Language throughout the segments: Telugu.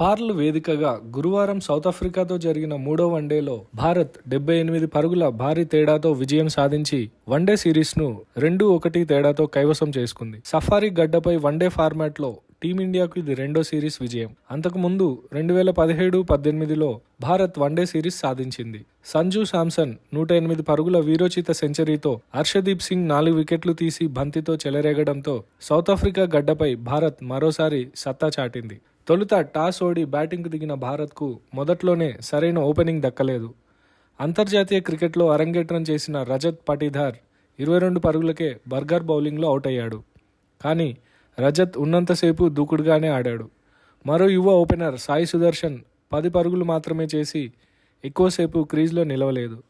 పార్ల్ వేదికగా గురువారం సౌత్ ఆఫ్రికాతో జరిగిన మూడో వన్డేలో భారత్ డెబ్బై ఎనిమిది పరుగుల భారీ తేడాతో విజయం సాధించి వన్డే సిరీస్ను రెండు ఒకటి తేడాతో కైవసం చేసుకుంది. సఫారీ గడ్డపై వన్డే ఫార్మాట్లో టీమిండియాకు ఇది రెండో సిరీస్ విజయం. అంతకు ముందు రెండు వేల పదిహేడు పద్దెనిమిదిలో భారత్ వన్డే సిరీస్ సాధించింది. సంజు శాంసన్ నూట ఎనిమిది పరుగుల వీరోచిత సెంచరీతో హర్షదీప్ సింగ్ నాలుగు వికెట్లు తీసి బంతితో చెలరేగడంతో సౌత్ ఆఫ్రికా గడ్డపై భారత్ మరోసారి సత్తా చాటింది. తొలుత టాస్ ఓడి బ్యాటింగ్కు దిగిన భారత్కు మొదట్లోనే సరైన ఓపెనింగ్ దక్కలేదు. అంతర్జాతీయ క్రికెట్లో అరంగేట్రం చేసిన రజత్ పటిదార్ ఇరవై రెండు పరుగులకే బర్గర్ బౌలింగ్లో అవుట్ అయ్యాడు. కానీ రజత్ ఉన్నంతసేపు దూకుడుగానే ఆడాడు. మరో యువ ఓపెనర్ సాయి సుదర్శన్ పది పరుగులు మాత్రమే చేసి ఎక్కువసేపు క్రీజ్లో నిలవలేదు.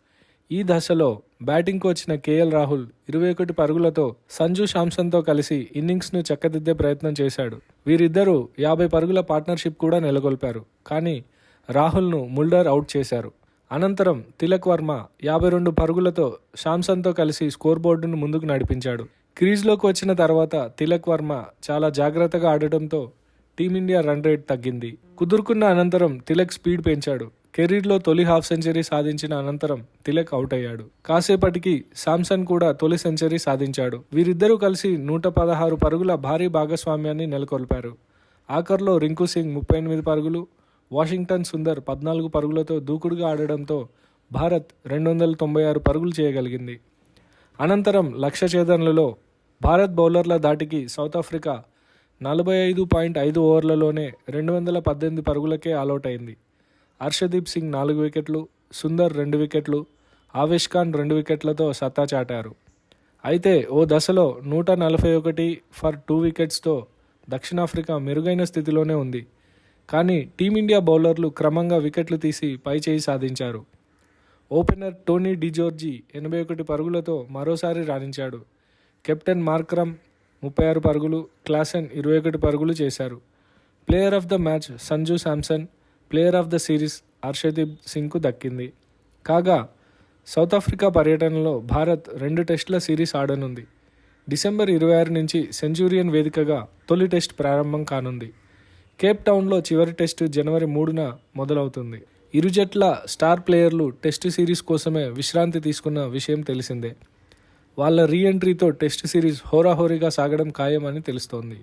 ఈ దశలో బ్యాటింగ్కు వచ్చిన కేఎల్ రాహుల్ ఇరవై ఒకటి పరుగులతో సంజు శాంసన్తో కలిసి ఇన్నింగ్స్ను చక్కదిద్దే ప్రయత్నం చేశాడు. వీరిద్దరూ యాభై పరుగుల పార్ట్నర్షిప్ కూడా నెలకొల్పారు. కానీ రాహుల్ను ముల్డర్ అవుట్ చేశారు. అనంతరం తిలక్ వర్మ యాభై రెండు పరుగులతో శాంసన్తో కలిసి స్కోర్ బోర్డును ముందుకు నడిపించాడు. క్రీజ్లోకి వచ్చిన తర్వాత తిలక్ వర్మ చాలా జాగ్రత్తగా ఆడటంతో టీమిండియా రన్ రేట్ తగ్గింది. కుదురుకున్న అనంతరం తిలక్ స్పీడ్ పెంచాడు. కెరీర్లో తొలి హాఫ్ సెంచరీ సాధించిన అనంతరం తిలక్ అవుట్ అయ్యాడు. కాసేపటికి సామ్సన్ కూడా తొలి సెంచరీ సాధించాడు. వీరిద్దరూ కలిసి నూట పదహారు పరుగుల భారీ భాగస్వామ్యాన్ని నెలకొల్పారు. ఆఖర్లో రింకు సింగ్ ముప్పై ఎనిమిది పరుగులు వాషింగ్టన్ సుందర్ పద్నాలుగు పరుగులతో దూకుడుగా ఆడడంతో భారత్ రెండు వందల తొంభై ఆరు పరుగులు చేయగలిగింది. అనంతరం లక్ష్య ఛేదనలలో భారత్ బౌలర్ల దాటికి సౌత్ ఆఫ్రికా నలభై ఐదు పాయింట్ ఐదు ఓవర్లలోనే రెండు వందల పద్దెనిమిది పరుగులకే ఆలౌట్ అయింది. హర్షదీప్ సింగ్ నాలుగు వికెట్లు సుందర్ రెండు వికెట్లు ఆవేష్ ఖాన్ రెండు వికెట్లతో సత్తా చాటారు. అయితే ఓ దశలో నూట నలభై ఒకటి ఫర్ టూ వికెట్స్తో దక్షిణాఫ్రికా మెరుగైన స్థితిలోనే ఉంది. కానీ టీమిండియా బౌలర్లు క్రమంగా వికెట్లు తీసి పైచేయి సాధించారు. ఓపెనర్ టోనీ డిజోర్జీ ఎనభై ఒకటి పరుగులతో మరోసారి రాణించాడు. కెప్టెన్ మార్క్రమ్ ముప్పై ఆరు పరుగులు క్లాసెన్ ఇరవై ఒకటి పరుగులు చేశారు. Player of the match Sanju Samson player of the series Harshdeep సింగ్కు దక్కింది. కాగా సౌత్ ఆఫ్రికా పర్యటనలో భారత్ రెండు టెస్టుల సిరీస్ ఆడనుంది. డిసెంబర్ ఇరవై ఆరు నుంచి సెంచూరియన్ వేదికగా తొలి టెస్ట్ ప్రారంభం కానుంది. కేప్ టౌన్లో చివరి టెస్టు జనవరి మూడున మొదలవుతుంది. ఇరు జట్ల స్టార్ ప్లేయర్లు టెస్ట్ సిరీస్ కోసమే విశ్రాంతి తీసుకున్న విషయం తెలిసిందే. వాళ్ళ రీ ఎంట్రీతో టెస్ట్ సిరీస్ హోరాహోరీగా సాగడం ఖాయమని తెలుస్తోంది.